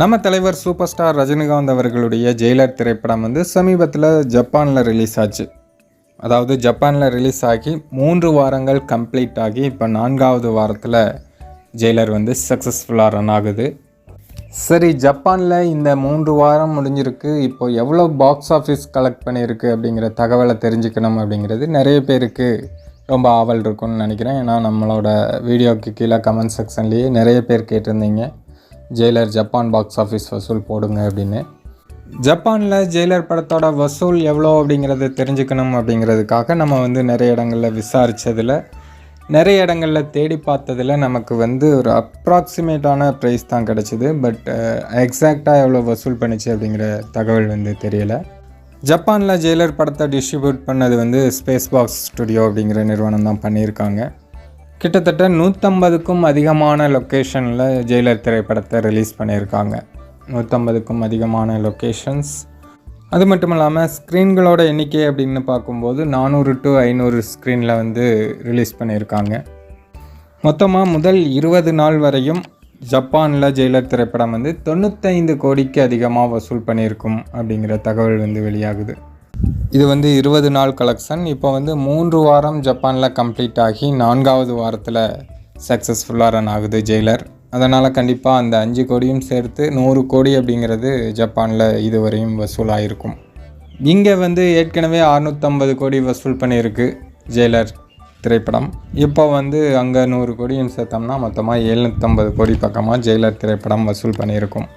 நம்ம தலைவர் super star Rajinikanth அவர்களுடைய ஜெயிலர் திரைப்படம் வந்து சமீபத்தில் ஜப்பானில் ரிலீஸ் ஆச்சு. அதாவது ஜப்பானில் ரிலீஸ் ஆகி மூன்று வாரங்கள் கம்ப்ளீட் ஆகி இப்போ நான்காவது வாரத்தில் ஜெயிலர் வந்து சக்ஸஸ்ஃபுல்லாக ரன் ஆகுது. சரி ஜப்பானில் இந்த மூன்று வாரம் முடிஞ்சிருக்கு. இப்போ எவ்வளோ பாக்ஸ் ஆஃபீஸ் கலெக்ட் பண்ணியிருக்கு அப்படிங்கிற தகவலை தெரிஞ்சுக்கணும் அப்படிங்கிறது நிறைய பேருக்கு ரொம்ப ஆவல் இருக்கும்னு நினைக்கிறேன். ஏன்னா நம்மளோட வீடியோக்கு கீழே கமெண்ட் செக்ஷன்லேயே நிறைய பேர் கேட்டிருந்தீங்க. ஜெயிலர் ஜப்பான் பாக்ஸ் ஆஃபீஸ் வசூல் போடுங்க அப்படின்னு. ஜப்பானில் ஜெயிலர் படத்தோட வசூல் எவ்வளோ அப்படிங்கிறத தெரிஞ்சுக்கணும் அப்படிங்கிறதுக்காக நம்ம வந்து நிறைய இடங்களில் விசாரித்ததில் நிறைய இடங்களில் தேடி பார்த்ததில் நமக்கு வந்து ஒரு அப்ராக்சிமேட்டான ப்ரைஸ் தான் கிடச்சிது. பட் எக்ஸாக்டாக எவ்வளோ வசூல் பண்ணுச்சு அப்படிங்கிற தகவல் வந்து தெரியலை. ஜப்பானில் ஜெயிலர் படத்தை டிஸ்ட்ரிபியூட் பண்ணது வந்து ஸ்பேஸ் பாக்ஸ் ஸ்டுடியோ அப்படிங்கிற நிறுவனம் தான் பண்ணியிருக்காங்க. கிட்டத்தட்ட நூற்றம்பதுக்கும் அதிகமான லொக்கேஷனில் ஜெயிலர் திரைப்படத்தை ரிலீஸ் பண்ணியிருக்காங்க. நூற்றம்பதுக்கும் அதிகமான லொக்கேஷன்ஸ் அது மட்டும் இல்லாமல் ஸ்க்ரீன்களோட எண்ணிக்கை அப்படின்னு பார்க்கும்போது நானூறு டு ஐநூறு ஸ்க்ரீனில் வந்து ரிலீஸ் பண்ணியிருக்காங்க. மொத்தமாக முதல் இருபது நாள் வரையும் ஜப்பானில் ஜெயிலர் திரைப்படம் வந்து தொண்ணூத்தைந்து கோடிக்கு அதிகமாக வசூல் பண்ணியிருக்கும் அப்படிங்கிற தகவல் வந்து வெளியாகுது. இது வந்து இருபது நாள் கலெக்ஷன் இப்போ வந்து மூன்று வாரம் ஜப்பானில் கம்ப்ளீட் ஆகி நான்காவது வாரத்தில் சக்ஸஸ்ஃபுல்லாக ரன் ஆகுது ஜெயிலர். அதனால் கண்டிப்பாக அந்த அஞ்சு கோடியும் சேர்த்து நூறு கோடி அப்படிங்கிறது ஜப்பானில் இதுவரையும் வசூலாகிருக்கும் இங்கே வந்து ஏற்கனவே அறுநூற்றம்பது கோடி வசூல் பண்ணியிருக்கு ஜெயிலர் திரைப்படம். இப்போ வந்து அங்கே நூறு கோடியும் சேர்த்தோம்னா மொத்தமாக எழுநூற்றம்பது கோடி பக்கமாக ஜெயிலர் திரைப்படம் வசூல் பண்ணியிருக்கும்.